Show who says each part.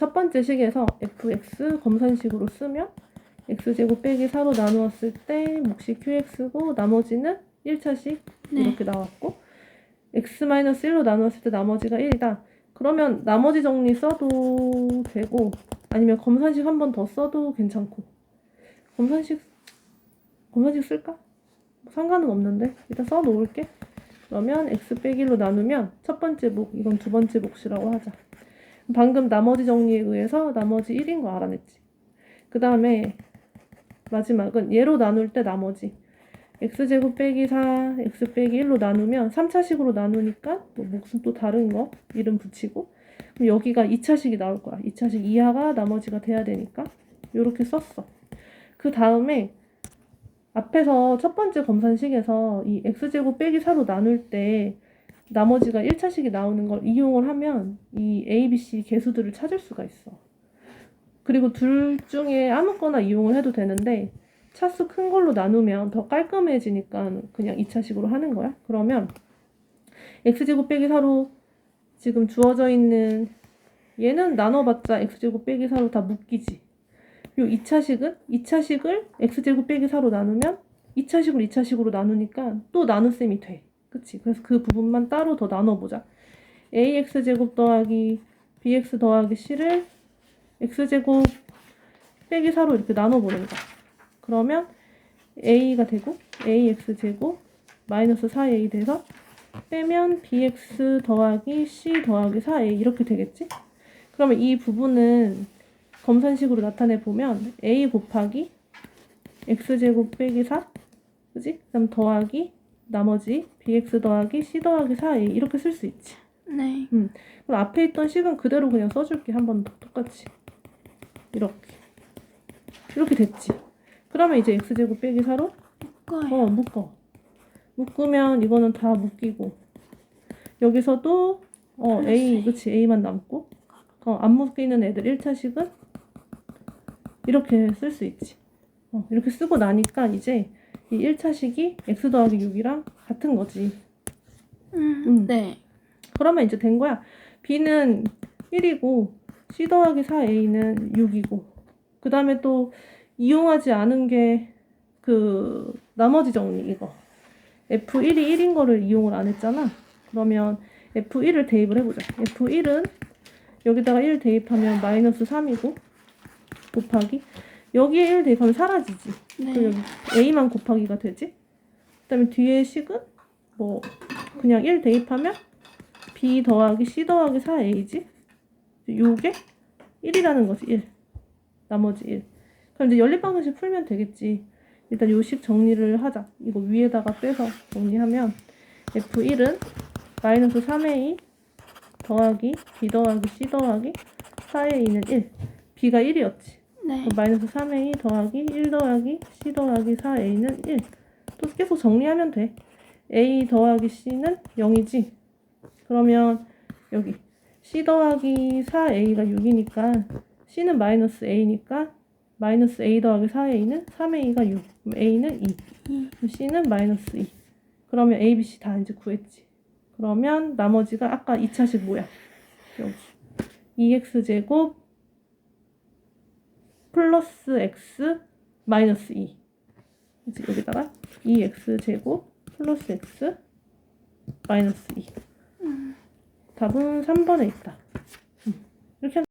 Speaker 1: 첫 번째 식에서 fx 검산식으로 쓰면 x제곱 빼기 4로 나누었을 때 몫이 qx고 나머지는 1차식
Speaker 2: 네.
Speaker 1: 이렇게 나왔고 x-1로 나누었을 때 나머지가 1이다. 그러면 나머지 정리 써도 되고 아니면 검산식 한 번 더 써도 괜찮고 검산식 검산식 쓸까? 상관은 없는데 일단 써 놓을게. 그러면 x 빼기 1로 나누면 첫 번째 목 이건 두 번째 몫이라고 하자. 방금 나머지 정리에 의해서 나머지 1인 거 알아냈지. 그 다음에 마지막은 얘로 나눌 때 나머지 x제곱 빼기 4, x 빼기 1로 나누면 3차식으로 나누니까 또 몫은 또 다른 거 이름 붙이고 그럼 여기가 2차식이 나올 거야. 2차식 이하가 나머지가 돼야 되니까 이렇게 썼어. 그 다음에 앞에서 첫 번째 검산식에서 이 x제곱 빼기 4로 나눌 때 나머지가 1차식이 나오는 걸 이용을 하면 이 a, b, c 개수들을 찾을 수가 있어. 그리고 둘 중에 아무거나 이용을 해도 되는데 차수 큰 걸로 나누면 더 깔끔해지니까 그냥 2차식으로 하는 거야. 그러면 x제곱 빼기 4로 지금 주어져 있는 얘는 나눠봤자 x제곱 빼기 4로 다 묶이지. 요 2차식은 2차식을 x제곱 빼기 4로 나누면 2차식을 2차식으로 나누니까 또 나눗셈이 돼. 그치? 그래서 그 부분만 따로 더 나눠보자. ax제곱 더하기 bx 더하기 c를 x제곱 빼기 4로 이렇게 나눠보는 거야. 그러면 a가 되고 ax제곱 마이너스 4a 돼서 빼면 bx 더하기 c 더하기 4a 이렇게 되겠지? 그러면 이 부분은 검산식으로 나타내 보면 a 곱하기 x제곱 빼기 4 그지? 그다음 더하기 나머지 bx 더하기 c 더하기 4a 이렇게 쓸 수 있지.
Speaker 2: 네.
Speaker 1: 그럼 앞에 있던 식은 그대로 그냥 써줄게. 한 번 더 똑같이. 이렇게. 이렇게 됐지. 그러면 이제 x제곱 빼기 4로?
Speaker 2: 묶어요.
Speaker 1: 어 묶어. 묶으면 이거는 다 묶이고. 여기서도 어 A 그치 A만 남고. 어안 묶이는 애들 1차식은? 이렇게 쓸 수 있지. 어 이렇게 쓰고 나니까 이제 이 1차식이 x 더하기 6이랑 같은 거지.
Speaker 2: 음,
Speaker 1: 음.
Speaker 2: 네.
Speaker 1: 그러면 이제 된 거야. B는 1이고 C 더하기 4A는 6이고. 그 다음에 또 이용하지 않은 게 그 나머지 정리 이거. F1이 1인 거를 이용을 안 했잖아. 그러면 F1을 대입을 해보자. F1은 여기다가 1 대입하면 마이너스 3이고 곱하기 여기에 1 대입하면 사라지지. 그럼
Speaker 2: 네.
Speaker 1: 여기 A만 곱하기가 되지? 그 다음에 뒤에 식은 뭐 그냥 1 대입하면 B 더하기 C 더하기 4A지? 요게 1이라는 거지 1 나머지 1 그럼 이제 연립방정식 풀면 되겠지. 일단 요식 정리를 하자. 이거 위에다가 빼서 정리하면 F1은 마이너스 3A 더하기 B 더하기 C 더하기 4A는 1 B가 1이었지
Speaker 2: 네.
Speaker 1: 마이너스 3A 더하기 1 더하기 C 더하기 4A는 1. 또 계속 정리하면 돼. A 더하기 C는 0이지. 그러면 여기 C 더하기 4A가 6이니까 C는 마이너스 A니까 마이너스 A 더하기 4A는 3A가 6. 그럼 A는 2.
Speaker 2: 이.
Speaker 1: 그럼 C는 마이너스 2. 그러면 A, B, C 다 이제 구했지. 그러면 나머지가 아까 2차식 뭐야? 여기. 2x제곱 플러스 x 마이너스 2. 이제 여기다가 2x제곱 플러스 x 마이너스 2. 답은 3번에 있다. 음, 이렇게